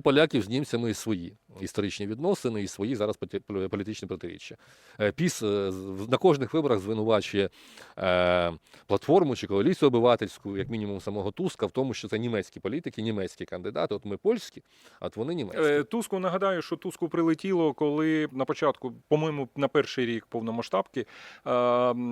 поляків з німцями свої історичні відносини і свої зараз політичні протиріччя. Е, Піс е, на кожних виборах звинувачує е, платформу чи коаліцію обивательську, як мінімум самого Туска, в тому, що це німецькі політики, німецькі кандидати. От ми польські, а от вони німецькі. Туску нагадаю, що Туску прилетіло, коли на початку, по-моєму, на перший рік повномасштабки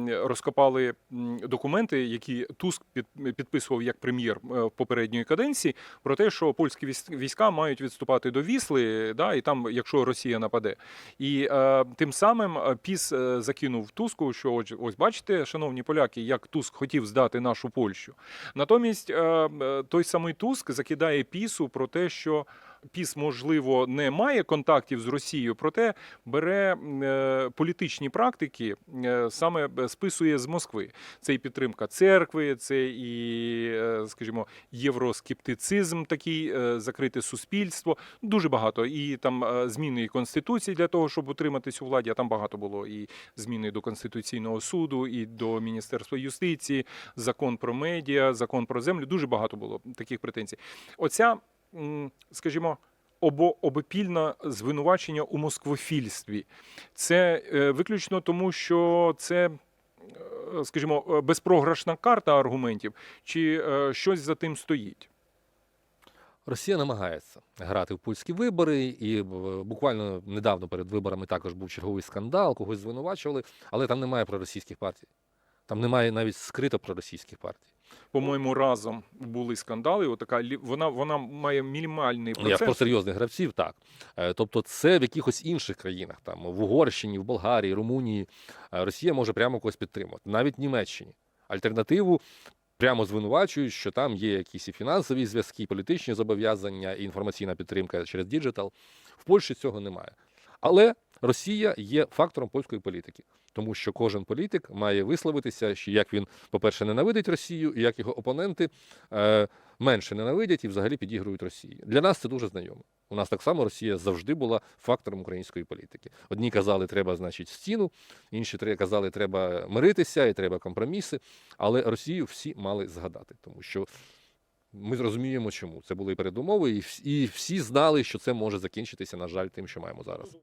розкопали документи, які Туск під, підписував як прем'єр в попередньої каденції, про те, що польські військ- війська мають відступати до Вісли, да, і там, якщо Росія нападе. І е, тим самим е, Піс е, закинув Туску, що ось, ось бачите, шановні поляки, як Туск хотів здати нашу Польщу. Натомість е, е, той самий Туск закидає Пісу про те, що Піс, можливо, не має контактів з Росією, проте бере е, політичні практики, е, саме е, списує з Москви. Це і підтримка церкви, це і, скажімо, євроскептицизм, такий закрите суспільство. Дуже багато. І там зміни і конституції для того, щоб утриматись у владі. А там багато було і зміни до конституційного суду, і до міністерства юстиції, закон про медіа, закон про землю. Дуже багато було таких претензій. Оця, скажімо. Обо обопільне звинувачення у москвофільстві. Це е, виключно тому, що це, е, скажімо, е, безпрограшна карта аргументів, чи щось за тим стоїть. Росія намагається грати в польські вибори, і буквально недавно перед виборами також був черговий скандал, когось звинувачували, але там немає проросійських партій. Там немає навіть скрито проросійських партій. По-моєму, разом були скандали. Отака вона, вона має мінімальний Ну, Я про серйозних гравців, так. Е, Тобто, це в якихось інших країнах, там в Угорщині, в Болгарії, Румунії, е, Росія може прямо когось підтримувати, навіть в Німеччині. Альтернативу прямо звинувачують, що там є якісь і фінансові зв'язки, і політичні зобов'язання, і інформаційна підтримка через діджитал. В Польщі цього немає. Але Росія є фактором польської політики, тому що кожен політик має висловитися, що як він, по-перше, ненавидить Росію, і як його опоненти е, менше ненавидять і взагалі підігрують Росії. Для нас це дуже знайомо. У нас так само Росія завжди була фактором української політики. Одні казали, треба, значить, стіну, інші казали, треба миритися і треба компроміси. Але Росію всі мали згадати, тому що ми зрозуміємо, чому це були передумови, і всі знали, що це може закінчитися, на жаль, тим, що маємо зараз.